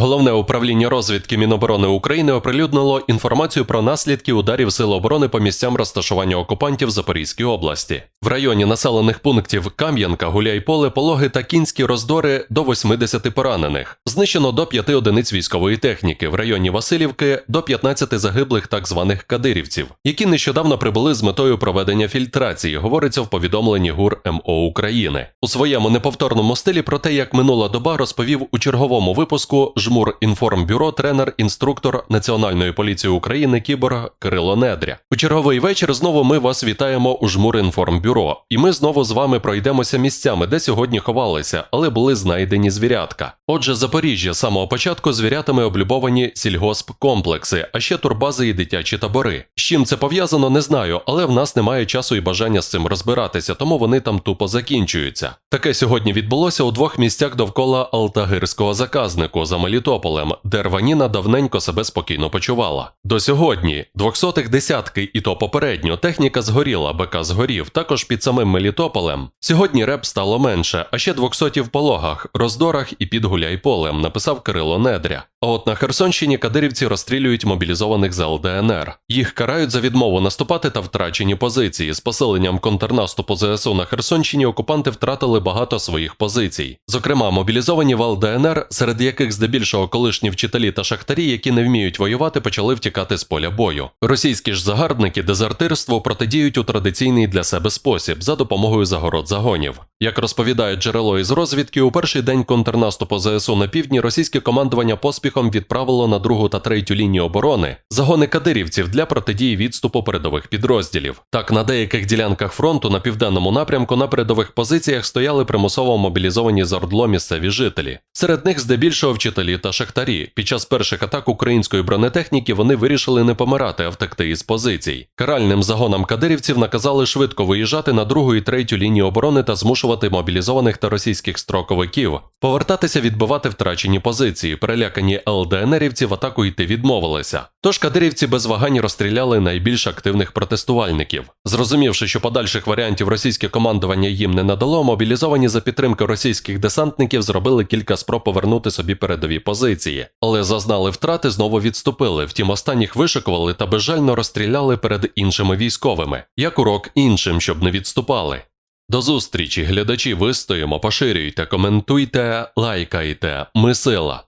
Головне управління розвідки Міноборони України оприлюднило інформацію про наслідки ударів Сил оборони по місцям розташування окупантів Запорізькій області. В районі населених пунктів Кам'янка, Гуляйполе, Пологи та Кінські роздори до 80 поранених. Знищено до 5 одиниць військової техніки. В районі Васильівки до 15 загиблих так званих кадирівців, які нещодавно прибули з метою проведення фільтрації, говориться в повідомленні ГУР МО України. У своєму неповторному стилі про те, як минула доба, розповів у черговому випуску Жмур інформбюро тренер-інструктор Національної поліції України Кіборг Кирило Недря. У черговий вечір знову ми вас вітаємо у Жмур інформбюро, і ми знову з вами пройдемося місцями, де сьогодні ховалися, але були знайдені звірятка. Отже, Запоріжжя з самого початку звірятами облюбовані сільгосп-комплекси, а ще турбази і дитячі табори. З чим це пов'язано, не знаю, але в нас немає часу і бажання з цим розбиратися, тому вони там тупо закінчуються. Таке сьогодні відбулося у двох місцях довкола Алтагирського заказнику за Мелітополем, де Рваніна давненько себе спокійно почувала. До сьогодні двохсотих десятки, і то попередньо техніка згоріла, БК згорів, також під самим Мелітополем. Сьогодні реп стало менше, а ще двохсоті в пологах, роздорах і під Гуляйполем, написав Кирило Недря. А от на Херсонщині кадирівці розстрілюють мобілізованих з ЛДНР. Їх карають за відмову наступати та втрачені позиції. З посиленням контрнаступу ЗСУ на Херсонщині окупанти втратили багато своїх позицій. Зокрема, мобілізовані в ЛДНР, серед яких здебільшого колишні вчителі та шахтарі, які не вміють воювати, почали втікати з поля бою. Російські ж загарбники дезертирству протидіють у традиційний для себе спосіб за допомогою загород загонів. Як розповідає джерело із розвідки, у перший день контрнаступу ЗСУ на півдні російське командування поспіхом відправило на другу та третю лінію оборони загони кадирівців для протидії відступу передових підрозділів. Так, на деяких ділянках фронту на південному напрямку на передових позиціях стояли примусово мобілізовані з ордло місцеві жителі. Серед них здебільшого вчителі та шахтарі. Під час перших атак української бронетехніки вони вирішили не помирати, а втекти із позицій. Каральним загонам кадирівців наказали швидко виїжджати на другу і третю лінію оборони та змушувати мобілізованих та російських строковиків повертатися відбивати втрачені позиції. Перелякані ЛДНРівці в атаку йти відмовилися. Тож кадирівці без вагань розстріляли найбільш активних протестувальників. Зрозумівши, що подальших варіантів російське командування їм не надало, мобілізовані за підтримки російських десантників зробили кілька спроб повернути собі передові позиції, але зазнали втрати, знову відступили. Втім, останніх вишикували та безжально розстріляли перед іншими військовими, як урок іншим, щоб не відступали. До зустрічі, глядачі, вистоїмо, поширюйте, коментуйте, лайкайте. Ми сила.